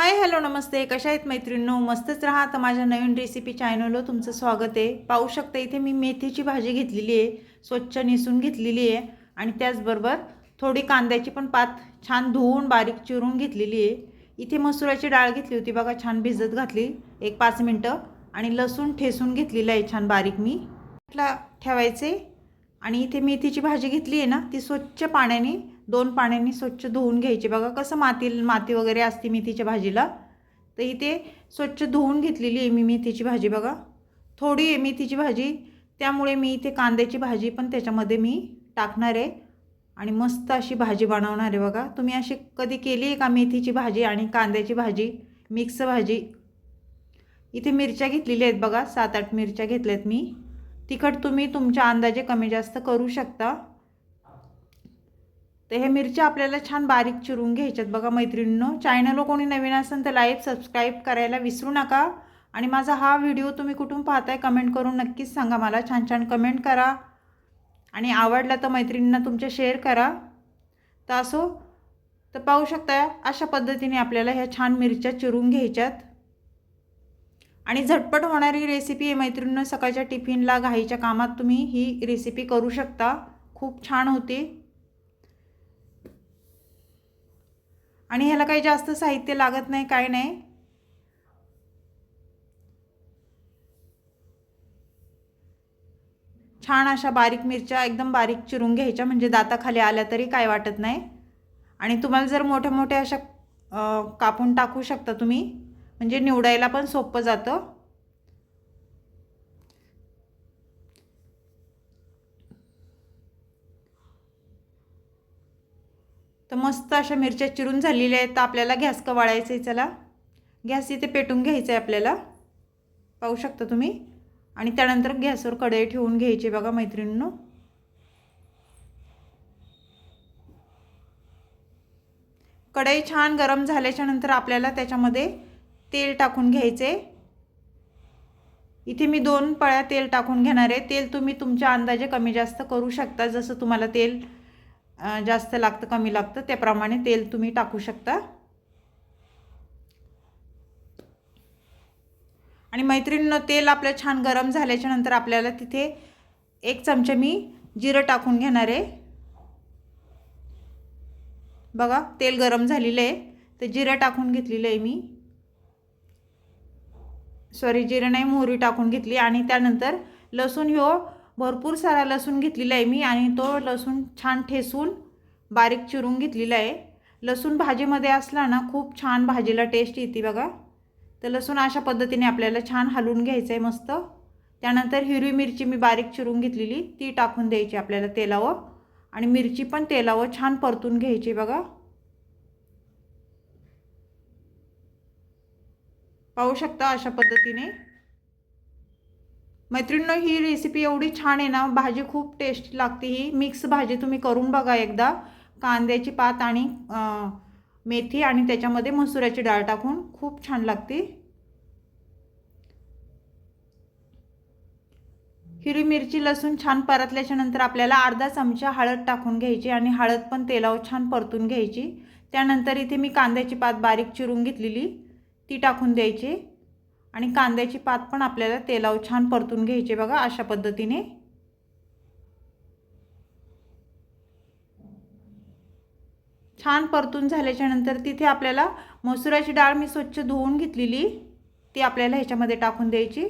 Hi hello नमस्ते. कशा आहेत मैत्रिणींनो? मस्तच राहा. तर माझ्या नवीन रेसिपी चॅनलवर तुमचं स्वागत आहे. पाहू शकता इथे मी मेथीची भाजी घेतलेली आहे. स्वच्छ निसून घेतलेली आहे. आणि त्याचबरोबर थोडी कांद्याची पण पात छान धुवून बारीक चिरून घेतलेली आहे. इथे मसुराची डाळ घेतली होती बघा छान भिजत घातली. एक पाच मिनटं. आणि लसूण ठेसून घेतलेलं आहे छान बारीक मी. ठेवायचे. आणि इथे मेथीची भाजी घेतली आहे ना ती स्वच्छ पाण्याने दोन पाण्याने स्वच्छ धुवून घ्यायची. बघा कसं माती माती वगैरे असते मेथीच्या भाजीला. तर इथे स्वच्छ धुवून घेतलेली आहे मी मेथीची भाजी बघा. थोडी आहे मेथीची भाजी. त्यामुळे मी इथे कांद्याची भाजी पण त्याच्यामध्ये मी टाकणार आहे. आणि मस्त अशी भाजी बनवणार आहे बघा. तुम्ही अशी कधी केली आहे का मेथीची भाजी आणि कांद्याची भाजी? मिक्स भाजी. इथे मिरच्या घेतलेल्या आहेत बघा. सात आठ मिरच्या घेतल्यात मी. तिखट तुम्ही तुमच्या अंदाजे कमी जास्त करू शकता. तर हे मिरच्या आपल्याला छान बारीक चिरून घ्यायच्यात. बघा मैत्रिणींनो चॅनलवर कोणी नवीन असेल तर लाईक सबस्क्राईब करायला विसरू नका. आणि माझा हा व्हिडिओ तुम्ही कुठून पाहताय कमेंट करून नक्कीच सांगा मला. छान छान कमेंट करा. आणि आवडला तर मैत्रिणींना तुमच्या शेअर करा. तर असो तर पाहू शकता अशा पद्धतीने आपल्याला ह्या छान मिरच्या चिरून घ्यायच्यात. आणि झटपट होणारी रेसिपी आहे मैत्रिणींना सकाळच्या टिफिनला घाईच्या कामात तुम्ही ही रेसिपी करू शकता. खूप छान होते. आणि ह्याला काही जास्त साहित्य लागत नाही काय नाही. छान अशा बारीक मिरच्या एकदम बारीक चिरून घ्यायच्या म्हणजे दाताखाली आल्या तरी काय वाटत नाही. आणि तुम्हाला जर मोठ्या मोठ्या अशा कापून टाकू शकता तुम्ही म्हणजे निवडायला पण सोपं जातं. मस्त अशा मिरच्या चिरून झालेल्या आहेत. तर आपल्याला गॅस का वाळायचं आहे चला. गॅस इथे पेटून घ्यायचं आहे आपल्याला. पाहू शकता तुम्ही? आणि त्यानंतर गॅसवर कढई ठेवून घ्यायची बघा मैत्रिणींनो. कढई छान गरम झाल्याच्यानंतर आपल्याला त्याच्यामध्ये तेल टाकून घ्यायचे इथे मी दोन पळ्या तेल टाकून घेणार आहे. तेल तुम्ही तुमच्या अंदाजे कमी जास्त करू शकता जसं तुम्हाला तेल जास्त लागतं कमी लागतं त्याप्रमाणे तेल तुम्ही टाकू शकता. आणि मैत्रिणीनं तेल आपलं छान गरम झाल्याच्यानंतर आपल्याला तिथे एक चमचा मी जिरं टाकून घेणार आहे. बघा तेल गरम झालेलं आहे. तर जिरं टाकून घेतलेलं आहे मी. सॉरी जिरं नाही मोहरी टाकून घेतली. आणि त्यानंतर लसूण ह्यो भरपूर सारा लसूण घेतलेला आहे मी आणि तो लसूण छान ठेसून बारीक चिरून घेतलेला आहे. लसूण भाजीमध्ये असला ना खूप छान भाजीला टेस्ट येते बघा. तर लसूण अशा पद्धतीने आपल्याला छान हलवून घ्यायचं आहे मस्त. त्यानंतर हिरवी मिरची मी बारीक चिरून घेतलेली ती टाकून द्यायची आपल्याला तेलावर. आणि मिरची पण तेलावर छान परतून घ्यायची बघा. पाहू शकता अशा पद्धतीने. मैत्रिणींनो ही रेसिपी एवढी छान आहे ना भाजी खूप टेस्ट लागते ही. मिक्स भाजी तुम्ही करून बघा एकदा. कांद्याची पात आणि मेथी आणि त्याच्यामध्ये मसुराची डाळ टाकून खूप छान लागते. हिरवी मिरची लसूण छान परतल्याच्या नंतर आपल्याला अर्धा चमचा हळद टाकून घ्यायची आणि हळद पण तेलावर छान परतून घ्यायची. त्यानंतर इथे मी कांद्याची पात बारीक चिरून घेतलेली. ती टाकून द्यायची. आणि कांद्याची पात पण आपल्याला तेलावर छान परतून घ्यायची बघा अशा पद्धतीने. छान परतून झाल्याच्यानंतर तिथे आपल्याला मसुराची डाळ मी स्वच्छ धुवून घेतलेली. ती आपल्याला ह्याच्यामध्ये टाकून द्यायची.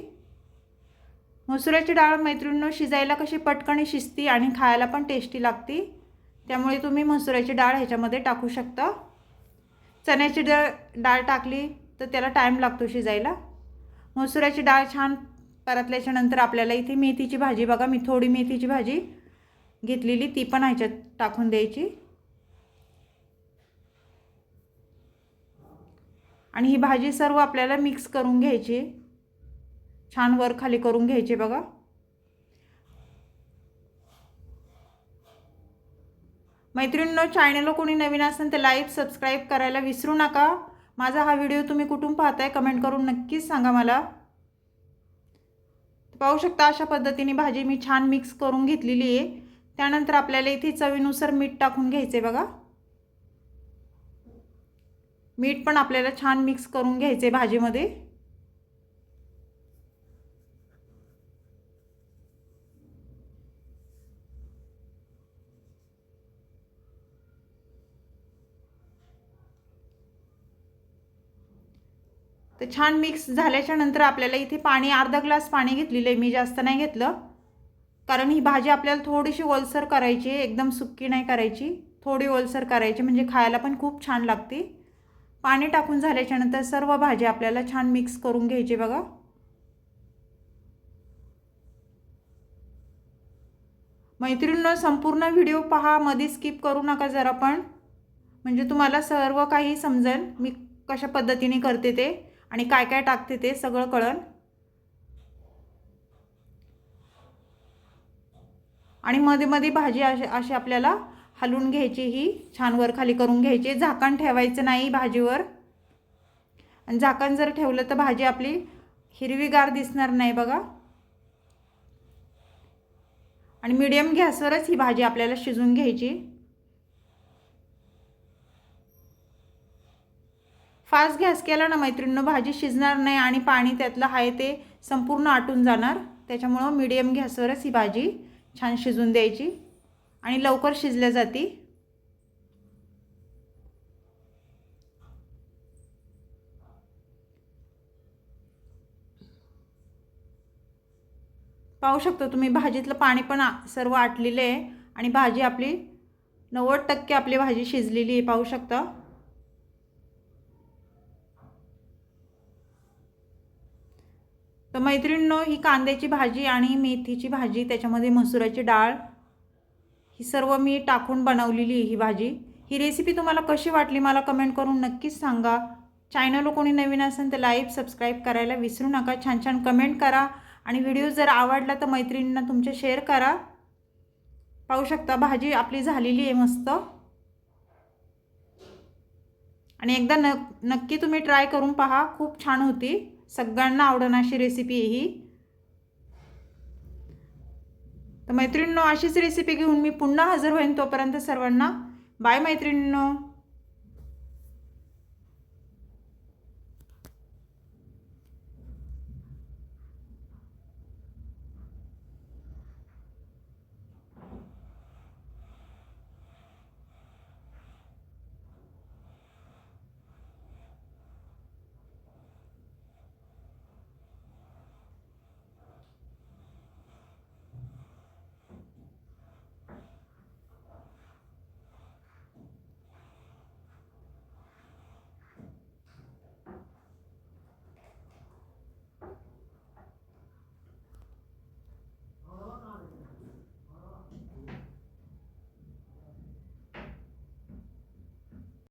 मसुराची डाळ मैत्रिणीनं शिजायला कशी पटकन शिजती आणि खायला पण टेस्टी लागती. त्यामुळे तुम्ही मसुराची डाळ ह्याच्यामध्ये टाकू शकता. चण्याची डाळ डाळ टाकली तर त्याला टाईम लागतो शिजायला. मसुराची डाळ छान परतल्याच्या नंतर आपल्याला इथे मेथीची भाजी बघा मी थोडी मेथीची भाजी घेतलेली ती पण ह्याच्यात टाकून द्यायची. आणि ही भाजी सर्व आपल्याला मिक्स करून घ्यायची. छान वर खाली करून घ्यायची बघा. मैत्रिणींनो चॅनलला कोणी नवीन असेल तर लाईक सबस्क्राईब करायला विसरू नका. माझा हा व्हिडिओ तुम्ही कुठून पाहताय कमेंट करून नक्कीच सांगा मला. पाहू शकता अशा पद्धतीने भाजी मी छान मिक्स करून घेतलेली आहे. त्यानंतर आपल्याला इथे चवीनुसार मीठ टाकून घ्यायचे बघा. मीठ पण आपल्याला छान मिक्स करून घ्यायचे भाजीमध्ये. तर छान मिक्स झाल्याच्यानंतर आपल्याला इथे पाणी अर्धा ग्लास पाणी घेतलेलं आहे. मी जास्त नाही घेतलं. कारण ही भाजी आपल्याला थोडीशी ओलसर करायची आहे. एकदम सुक्की नाही करायची. थोडी ओलसर करायची म्हणजे खायला पण खूप छान लागते. पाणी टाकून झाल्याच्यानंतर सर्व भाजी आपल्याला छान मिक्स करून घ्यायची बघा. मैत्रिणींनो संपूर्ण व्हिडिओ पहा. मध्ये स्किप करू नका जरा पण. म्हणजे तुम्हाला सर्व काही समजेल. मी कशा पद्धतीने करते ते. आणि काय काय टाकते ते सगळं कळन. आणि मध्ये मध्ये भाजी अशी अशी आपल्याला हलवून घ्यायची ही छान वर खाली करून घ्यायची. झाकण ठेवायचं नाही भाजीवर. आणि झाकण जर ठेवलं तर भाजी आपली हिरवीगार दिसणार नाही बघा. आणि मीडियम गॅसवरच ही भाजी आपल्याला शिजून घ्यायची. फास्ट गॅस केला ना मैत्रिणीनं भाजी शिजणार नाही आणि पाणी त्यातलं आहे ते संपूर्ण आटून जाणार. त्याच्यामुळं मिडियम गॅसवरच ही भाजी छान शिजून द्यायची आणि लवकर शिजल्या जाती. पाहू शकता तुम्ही भाजीतलं पाणी पण आ- सर्व आटलेलं आहे आणि भाजी आपली नव्वद टक्के आपली भाजी शिजलेली आहे. पाहू शकता. तर मैत्रिणींनो ही कांद्याची भाजी आणि मेथीची भाजी त्याच्यामध्ये मसुराची डाळ ही सर्व मी टाकून बनवलेली आहे ही भाजी. ही रेसिपी तुम्हाला कशी वाटली मला कमेंट करून नक्कीच सांगा. चॅनल कोणी नवीन असेल तर लाईक सबस्क्राईब करायला विसरू नका. छान छान कमेंट करा. आणि व्हिडिओ जर आवडला तर मैत्रिणींना तुमच्या शेअर करा. पाहू शकता भाजी आपली झालेली आहे मस्त. आणि एकदा न नक्की तुम्ही ट्राय करून पहा. खूप छान होती. सगळ्यांना आवडणं अशी रेसिपी आहे ही. तर मैत्रिणींनो अशीच रेसिपी घेऊन मी पुन्हा हजर होईन तोपर्यंत सर्वांना. बाय मैत्रिणींनो.